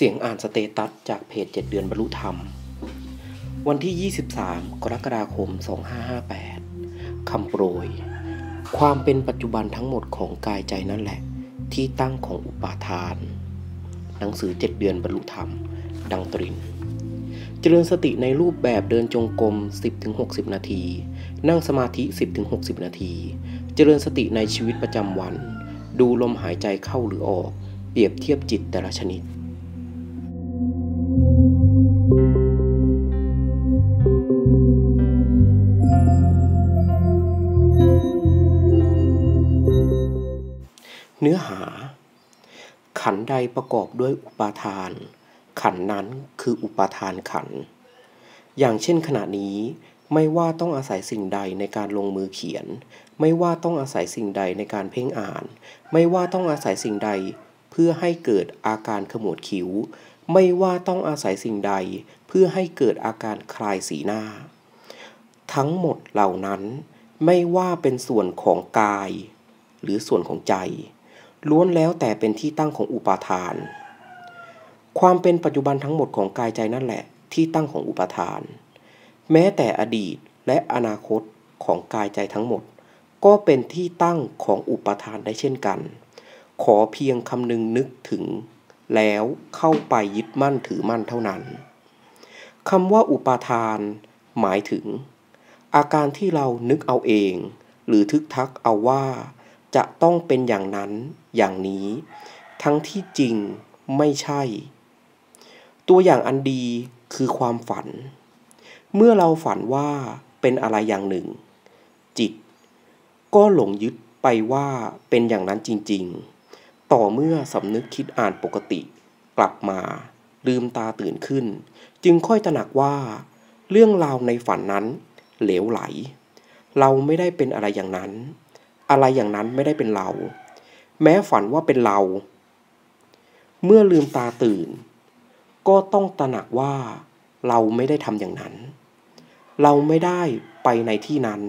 เสียงอ่านสเตตัสจากเพจ 7 เดือนบรรลุธรรม วันที่ 23 กรกฎาคม 2558 คำโปรย ความเป็นปัจจุบันทั้งหมดของกายใจนั่นแหละ ที่ตั้งของอุปาทาน หนังสือ 7 เดือนบรรลุธรรม ดังตริน เจริญสติในรูปแบบเดินจงกรม 10-60 นาที นั่งสมาธิ 10-60 นาที เจริญสติในชีวิตประจำวัน ดูลมหายใจเข้าหรือออก เปรียบเทียบจิตแต่ละชนิด เนื้อหา ขันใดประกอบด้วยอุปาทาน ขันนั้นคืออุปาทานขัน อย่างเช่นขณะนี้ไม่ว่าต้องอาศัยสิ่งใดในการลงมือเขียน ไม่ว่าต้องอาศัยสิ่งใดในการเพ่งอ่าน ไม่ว่าต้องอาศัยสิ่งใดเพื่อให้เกิดอาการขมวดคิ้ว ไม่ว่าต้องอาศัยสิ่งใดเพื่อให้เกิดอาการคลายสีหน้า ทั้งหมดเหล่านั้นไม่ว่าเป็นส่วนของกาย หรือส่วนของใจ ล้วนแล้วแต่เป็นที่ตั้งของอุปาทาน ความเป็นปัจจุบันทั้งหมดของกายใจนั่นแหละ ที่ตั้งของอุปาทาน แม้แต่อดีตและอนาคตของกายใจทั้งหมด ก็เป็นที่ตั้งของอุปาทานได้เช่นกัน ขอเพียงคำนึงนึกถึง แล้วเข้าไปยึดมั่นถือมั่นเท่านั้นคำว่าอุปาทาน หมายถึง อาการที่เรานึกเอาเอง หรือทึกทักเอาว่า จะต้องเป็นอย่างนั้นอย่างนี้ ทั้งที่จริงไม่ใช่ ตัวอย่างอันดีคือความฝัน เมื่อเราฝันว่าเป็นอะไรอย่างหนึ่ง จิต ก็หลงยึดไปว่าเป็นอย่างนั้นจริง ๆ ต่อเมื่อสำนึกคิดอ่านปกติ กลับมา ลืมตาตื่นขึ้น จึงค่อยตระหนักว่า เรื่องราวในฝันนั้น เหลวไหล เราไม่ได้เป็นอะไรอย่างนั้น อะไรอย่างนั้นไม่ได้เป็นเรา แม้ฝันว่าเป็นเรา เมื่อลืมตาตื่น ก็ต้องตระหนักว่า เราไม่ได้ทำอย่างนั้น เราไม่ได้ไปในที่นั้น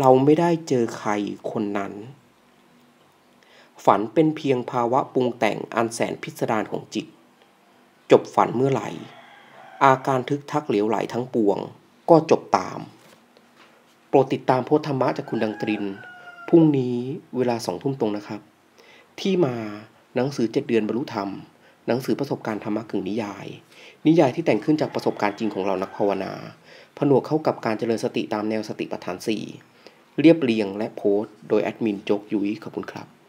เราไม่ได้เจอใครคนนั้น ฝันเป็นเพียงภาวะปรุงแต่งอันแสนพิสดารของจิต จบฝันเมื่อไหร่ อาการทึกทักเหลวไหลทั้งปวง ก็จบตาม โปรดติดตามโพธธรรมะจากคุณดังตริน พรุ่งนี้เวลาสองทุ่มตรงนะครับ ที่มาหนังสือเจ็ดเดือนบรรลุธรรม หนังสือประสบการณ์ธรรมะกึ่งนิยาย นิยายที่แต่งขึ้นจากประสบการณ์จริงของเรานักภาวนา ผนวกเข้ากับการเจริญสติตามแนวสติปัฏฐาน 4 เรียบเรียงและโพสต์ โดยแอดมินโจกยุ้ยขอบคุณครับ